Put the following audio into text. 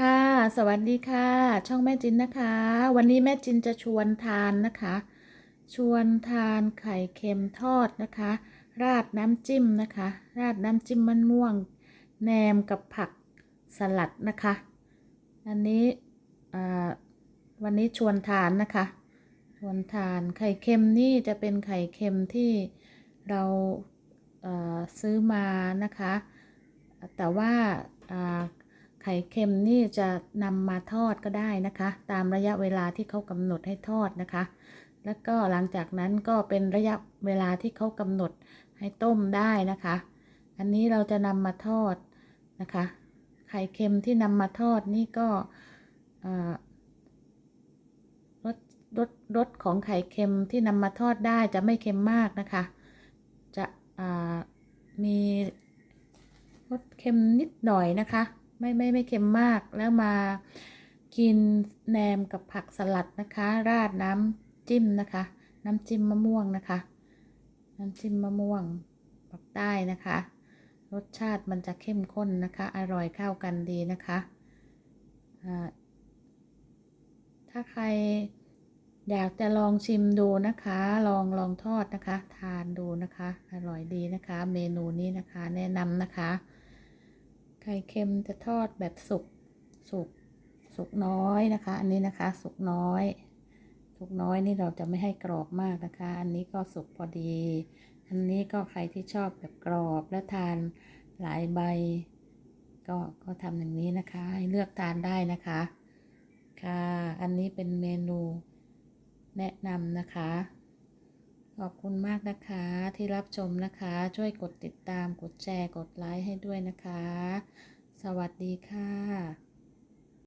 ค่ะ สวัสดีค่ะ ช่องแม่จินนะคะ วันนี้แม่จินจะชวนทานนะคะ ชวนทานไข่เค็มทอดนะคะ ราดน้ำจิ้มนะคะ ราดน้ำจิ้มมันม่วงแหนมกับผักสลัดนะคะ อันนี้วันนี้ชวนทานนะคะ ชวนทานไข่เค็มนี่จะเป็นไข่เค็มที่เราเซื้อมานะคะ แต่ว่า ไข่เค็มนี่จะนำมาทอดก็ได้นะคะ ตามระยะเวลาที่เขากำหนดให้ทอดนะคะ แล้วก็หลังจากนั้นก็เป็นระยะเวลาที่เขากำหนดให้ต้มได้นะคะ อันนี้เราจะนำมาทอดนะคะ ไข่เค็มที่นำมาทอดนี่ก็รสรสรสของไข่เค็มที่นำมาทอดได้จะไม่เค็มมากนะคะ จะมีรสเค็มนิดหน่อยนะคะ ไม่ไม่ไม่เค็มมากแล้วมากินแหนมกับผักสลัดนะคะ ราดน้ำจิ้มนะคะ น้ำจิ้มมะม่วงนะคะ น้ำจิ้มมะม่วงปักใต้นะคะ รสชาติมันจะเข้มข้นนะคะ อร่อยเข้ากันดีนะคะถ้าใครอยากจะลองชิมดูนะคะ ลองลองทอดนะคะ ทานดูนะคะ อร่อยดีนะคะ เมนูนี้นะคะ แนะนำนะคะ ไข่เค็มจะทอดแบบสุก สุก สุกน้อยนะคะ อันนี้นะคะ สุกน้อย สุกน้อยนี่เราจะไม่ให้กรอบมากนะคะ อันนี้ก็สุกพอดี อันนี้ก็ใครที่ชอบแบบกรอบและทานหลายใบ ก็ก็ทำอย่างนี้นะคะ ให้เลือกทานได้นะคะ ค่ะ อันนี้เป็นเมนูแนะนำนะคะ ขอบคุณมากนะคะที่รับชมนะคะ ช่วยกดติดตามกดแชร์กดไลค์ให้ด้วยนะคะ สวัสดีค่ะ